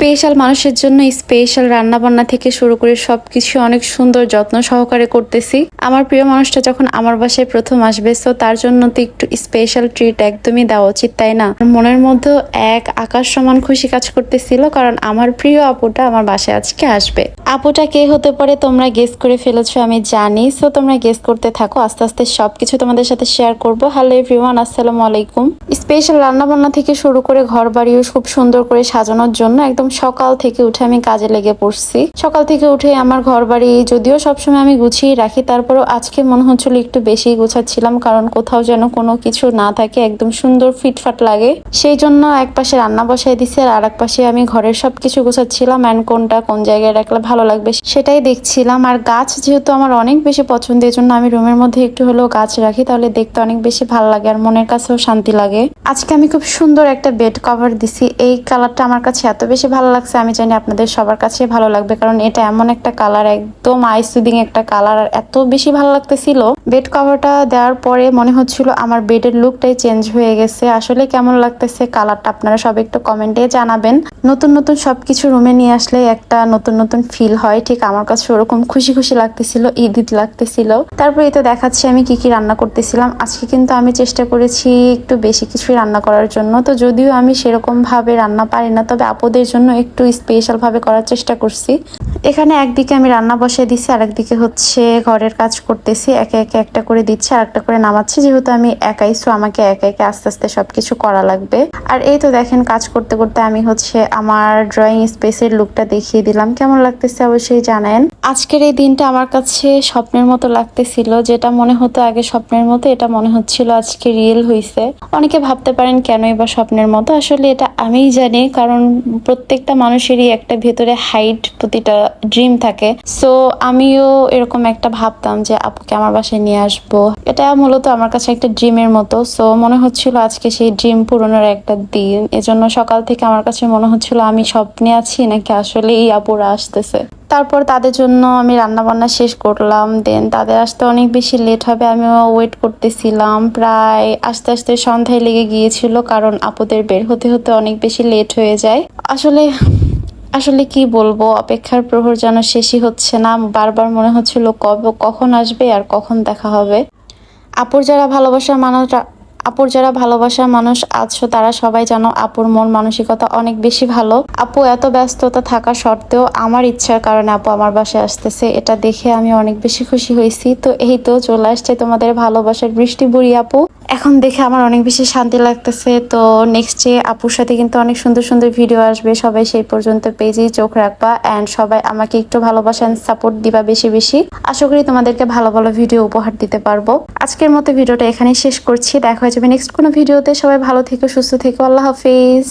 Special মানুষের জন্য special রান্না বান্না থেকে শুরু করে সবকিছু অনেক সুন্দর যত্ন সহকারে করতেছি। আমার প্রিয় মানুষটা যখন আমার বাসায় প্রথম আসবে সো তার জন্য তো একটু স্পেশাল ট্রিট একদমই দেওয়া উচিত, তাই না? মনের মধ্যে এক আকাশ সমান খুশি কাজ করতেছিল, কারণ আমার প্রিয় আপুটা আমার বাসায় আজকে আসবে। আপুটা কে হতে পারে তোমরা গেস করে ফেলেছো, আমি জানি সো তোমরা গেস করতে থাকো, আস্তে আস্তে সবকিছু তোমাদের সাথে শেয়ার করব। হ্যালো এভরিওয়ান আসসালামু আলাইকুম। স্পেশাল রান্না বান্না থেকে শুরু করে ঘর বাড়িও খুব সুন্দর করে সাজানোর জন্য একদম সকাল থেকে উঠে আমি কাজে লেগে পড়ছি। সকাল থেকে উঠে আমার ঘর বাড়ি যদিও সবসময় আমি গুছিয়ে রাখি, তারপরেও আজকে মনে হচ্ছিল একটু বেশি গুছাচ্ছিলাম, কারণ কোথাও যেন কোনো কিছু না থাকে, একদম সুন্দর ফিটফাট লাগে। সেই জন্য এক পাশে রান্না বসাই দিছি, আর এক পাশে আমি ঘরের সবকিছু গুছাচ্ছিলাম অ্যান্ড কোনটা কোন জায়গায় রাখলে ভালো লাগবে সেটাই দেখছিলাম। আর গাছ যেহেতু আমার অনেক বেশি পছন্দ এই জন্য আমি রুমের মধ্যে একটু হলেও গাছ রাখি, তাহলে দেখতে অনেক বেশি ভালো লাগে, আর মনের কাছেও শান্তি লাগে। আজকে আমি খুব সুন্দর একটা বেড কভার দিছি, এই কালারটা আমার কাছে এত বেশি ভালো লাগছে, আমি জানি আপনাদের সবার কাছে ভালো লাগবে, কারণ এটা এমন একটা কালার একদম আই সুদিং একটা কালার আর এত বেশি ভালো লাগতেছিল। বেড কভারটা দেওয়ার পরে মনে হচ্ছিল আমার বেডের লুকটাই চেঞ্জ হয়ে গেছে। আসলে কেমন লাগতেছে কালারটা আপনারা সব একটু কমেন্টে জানাবেন। নতুন নতুন সবকিছু রুমে নিয়ে আসলে একটা নতুন নতুন ফিল হয়। ঠিক আমার কাছে ওরকম খুশি খুশি লাগতেছিল ঈদ ঈদ লাগতেছিল। তারপরে তো দেখাচ্ছি আমি কি কি রান্না করতেছিলাম। আজকে কিন্তু আমি চেষ্টা করেছি একটু বেশি কিছুই রান্না করার জন্য। তো যদিও আমি সেরকম ভাবে রান্না পারি না, তবে আপদের জন্য একটু স্পেশাল ভাবে করার চেষ্টা করছি। এখানে একদিকে আমি রান্না বসিয়ে দিচ্ছি আর একদিকে হচ্ছে ঘরের কাজ করতেছি। একে একে একটা করে দিচ্ছি আর একটা করে নামাচ্ছি। যেহেতু আমি একাই সো আমাকে একে একে আস্তে আস্তে সবকিছু করা লাগবে। আর এই তো দেখেন, কাজ করতে করতে আমি হচ্ছে আমার ড্রয়িং স্পেসের লুকটা দেখিয়ে দিলাম। কেমন লাগতেছে অবশ্যই জানেন। আজকের এই দিনটা আমার কাছে স্বপ্নের মতো লাগতেছিল। যেটা মনে হতো আগে স্বপ্নের মতো, এটা মনে হচ্ছিল আজকে রিয়েল হয়েছে অনেকে ভাবতে পারেন কেন এবার স্বপ্নের মতো। আসলে এটা আমিই জানি, কারণ প্রত্যেকটা মানুষেরই একটা ভেতরে হাইট প্রতিটা ড্রিম থাকে। সো আমিও এরকম একটা ভাবতাম যে, আপুকে আমার বাসায় নিয়ে আসব। এটা মূলত আমার কাছে একটা ড্রিমের মতো। সো মনে হচ্ছিল আজকে সেই ড্রিম পূরণের একটা দিন। এজন্য সকাল থেকে আমার কাছে মনে হচ্ছিল, আমি স্বপ্নে আছি নাকি আসলেই আপুরা আসতেছে? তারপর তাদের জন্য আমি রান্না বান্না শেষ করলাম। দেন তাদের আসতে অনেক বেশি লেট হবে, আমিও ওয়েট করতেছিলাম। প্রায় আস্তে আস্তে সন্ধ্যায় লেগে গিয়েছিল, কারণ আপুদের বের হতে হতে অনেক বেশি লেট হয়ে যায়। আসলে আসলে কি বলব, অপেক্ষার প্রহর যেন শেষই হচ্ছে না। বারবার মনে হচ্ছিল কবে, কখন আসবে আর কখন দেখা হবে। আপুর যারা ভালোবাসার মানুষ আপুর যারা ভালোবাসার মানুষ আছো, তারা সবাই জানো আপুর মন মানসিকতা অনেক বেশি ভালো। আপু এত ব্যস্ততা থাকা সত্ত্বেও আমার ইচ্ছার কারণে আপু আমার বাসায় আসতেছে। এটা দেখে আমি অনেক বেশি খুশি হয়েছি। তো এই তো চলে আসছে তোমাদের ভালোবাসার বৃষ্টি বুড়ি আপু। এখন দেখে আমার অনেক বেশি শান্তি লাগতেছে। তো নেক্সটে আপুর সাথে কিন্তু অনেক সুন্দর সুন্দর ভিডিও আসবে। সবাই সেই পর্যন্ত পেজেই চোখ রাখবা অ্যান্ড সবাই আমাকে একটু ভালোবাসা অ্যান্ড সাপোর্ট দিবা বেশি বেশি। আশা করি তোমাদেরকে ভালো ভালো ভিডিও উপহার দিতে পারব। আজকের মতো ভিডিওটা এখানেই শেষ করছি। দেখা যাবে নেক্সট কোনো ভিডিওতে। সবাই ভালো থেকো সুস্থ থেকো। আল্লাহ হাফিজ।